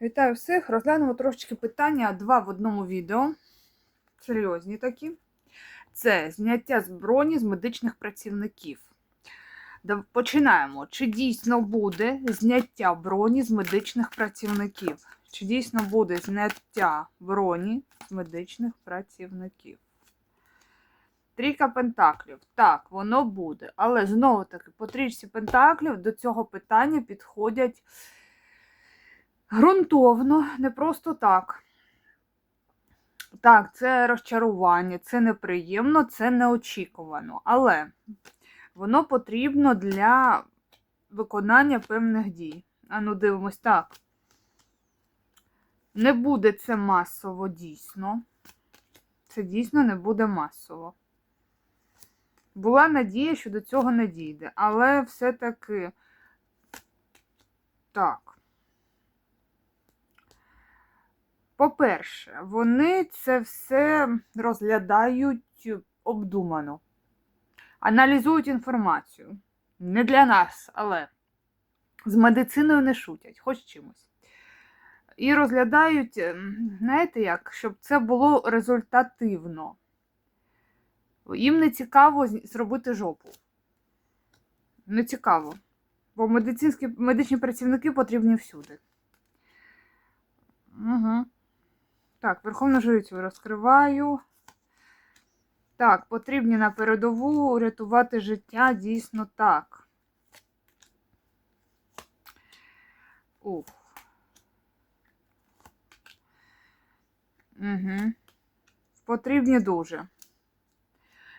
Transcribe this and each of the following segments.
Вітаю всіх! Розглянемо трошечки питання два в одному відео. Серйозні такі. Це зняття з броні з медичних працівників. Починаємо. Чи дійсно буде зняття броні з медичних працівників? Чи дійсно буде зняття броні з медичних працівників? Трійка пентаклів. Так, воно буде. Але знову таки, по трійці пентаклів до цього питання підходять ґрунтовно, не просто так. Так, це розчарування, це неприємно, це неочікувано. Але воно потрібно для виконання певних дій. А ну, дивимось так. Не буде це масово дійсно. Це дійсно не буде масово. Була надія, що до цього не дійде, але все-таки так. По-перше, вони це все розглядають обдумано, аналізують інформацію. Не для нас, але з медициною не шутять, хоч чимось. І розглядають, ем, знаєте як, щоб це було результативно. Їм не цікаво зробити жопу. Не цікаво. Бо медичні працівники потрібні всюди. Угу. Так, Верховну Жрицю розкриваю. Так, потрібні на передову рятувати життя дійсно так. Ух. Угу. Потрібні дуже.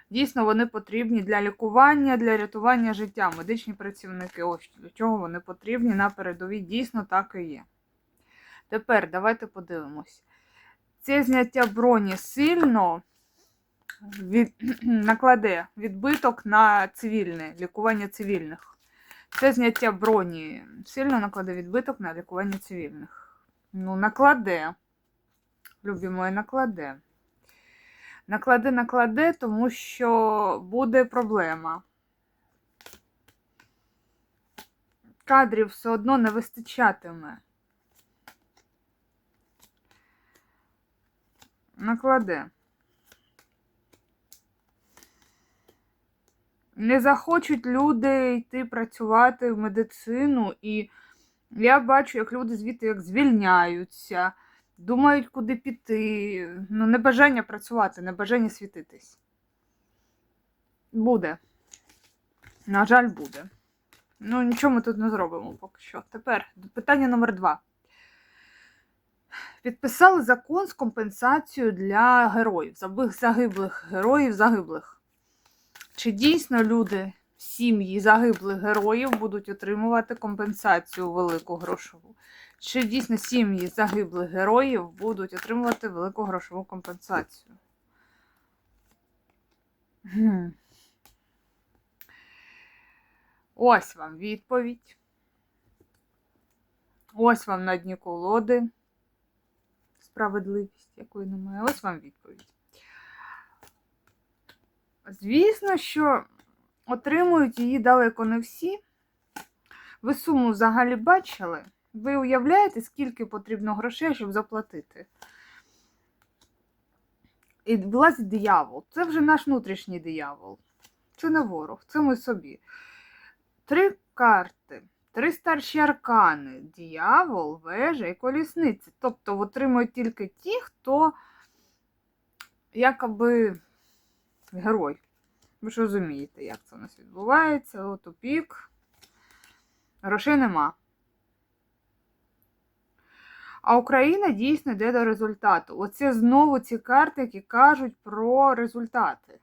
Дійсно, вони потрібні для лікування, для рятування життя. Медичні працівники. Ось для чого вони потрібні на передовій. Дійсно так і є. Тепер давайте подивимось. Це зняття броні сильно від... накладе відбиток на цивільне, лікування цивільних. Це зняття броні сильно накладе відбиток на лікування цивільних. Ну, накладе. Любі мої, накладе. Накладе, накладе, тому що буде проблема. Кадрів все одно не вистачатиме. Накладе. Не захочуть люди йти працювати в медицину, і я бачу, як люди звідти як звільняються, думають, куди піти. Ну, небажання працювати, небажання світитись. Буде. На жаль, буде. Ну, нічого ми тут не зробимо поки що. Тепер питання номер два. Підписали закон з компенсацією для героїв, загиблих героїв загиблих. Чи дійсно люди, сім'ї загиблих героїв будуть отримувати компенсацію велику грошову? Чи дійсно сім'ї загиблих героїв будуть отримувати велику грошову компенсацію? Гм. Ось вам відповідь. Ось вам на дні колоди справедливість, якої немає. Ось вам відповідь. Звісно, що отримують її далеко не всі. Ви суму взагалі бачили? Ви уявляєте, скільки потрібно грошей, щоб заплатити? І влазить диявол. Це вже наш внутрішній диявол. Це не ворог, це ми собі. Три карти. Три старші аркани: діявол, вежа і колісниця. Тобто отримують тільки ті, хто якоби герой. Ви ж розумієте, як це у нас відбувається. О, тупік. Грошей нема. А Україна дійсно йде до результату. Оце знову ці карти, які кажуть про результати.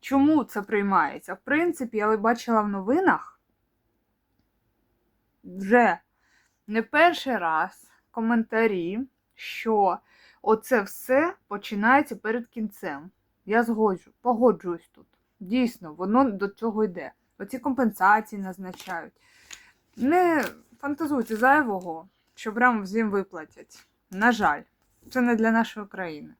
Чому це приймається? В принципі, я бачила в новинах вже не перший раз коментарі, що оце все починається перед кінцем. Я згоджу, погоджуюсь тут. Дійсно, воно до цього йде. Оці компенсації назначають. Не фантазуйте зайвого, що прямо всім виплатять. На жаль, це не для нашої країни.